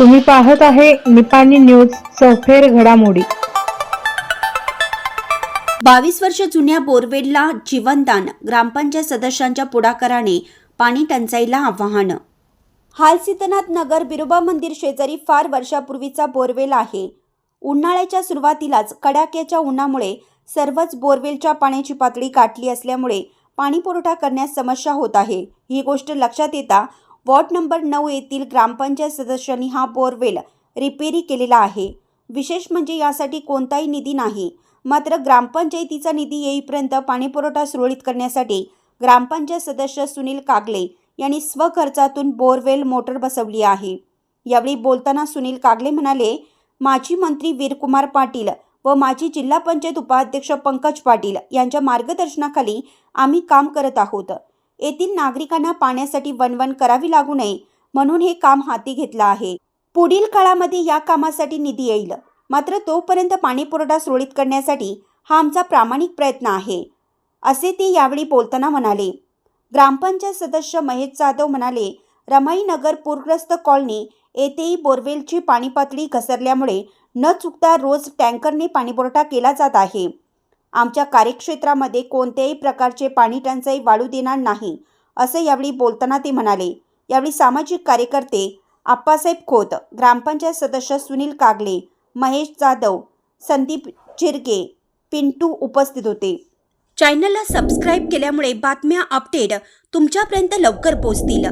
तुम्ही पाहत आहे निपाणी न्यूज सफेर घडामोडी. बावीस वर्ष जुन्या बोरवेलला जीवनदान ग्रामपंचायत सदस्यांच्या पुढाकाराने पाणी टंचाईला आव्हान. हालसिद्धनाथ नगर बिरोबा मंदिर शेजारी फार वर्षापूर्वीचा बोरवेल आहे. उन्हाळ्याच्या सुरुवातीलाच कडाक्याच्या उन्हामुळे सर्वच बोरवेलच्या पाण्याची पातळी गाठली असल्यामुळे पाणी पुरवठा करण्यास समस्या होत आहे. ही गोष्ट लक्षात येता वॉर्ड नंबर नऊ येथील ग्रामपंचायत सदस्यांनी हा बोरवेल रिपेरी केलेला आहे. विशेष म्हणजे यासाठी कोणताही निधी नाही. मात्र ग्रामपंचायतीचा निधी येईपर्यंत पाणीपुरवठा सुरळीत करण्यासाठी ग्रामपंचायत सदस्य सुनील कागले यांनी स्वखर्चातून बोरवेल मोटर बसवली आहे. यावेळी बोलताना सुनील कागले म्हणाले माजी मंत्री वीरकुमार पाटील व माजी जिल्हा पंचायत उपाध्यक्ष पंकज पाटील यांच्या मार्गदर्शनाखाली आम्ही काम करत आहोत. येथील नागरिकांना पाण्यासाठी वणवण करावी लागू नये म्हणून हे काम हाती घेतलं आहे. पुढील काळामध्ये या कामासाठी निधी येईल. मात्र तोपर्यंत पाणीपुरवठा सुरळीत करण्यासाठी हा आमचा प्रामाणिक प्रयत्न आहे असे ते यावेळी बोलताना म्हणाले. ग्रामपंचायत सदस्य महेश जाधव म्हणाले रमाईनगर पूरग्रस्त कॉलनी येथेही बोरवेलची पाणी पातळी घसरल्यामुळे न चुकता रोज टँकरने पाणीपुरवठा केला जात आहे. आमच्या कार्यक्षेत्रामध्ये कोणत्याही प्रकारचे पाणी टंचाई वाढू देणार नाही असं यावेळी बोलताना ते म्हणाले. यावेळी सामाजिक कार्यकर्ते आप्पासाहेब खोत ग्रामपंचायत सदस्य सुनील कागले महेश जाधव संदीप चिरके पिंटू उपस्थित होते. चॅनलला सबस्क्राईब केल्यामुळे बातम्या अपडेट तुमच्यापर्यंत लवकर पोहोचतील.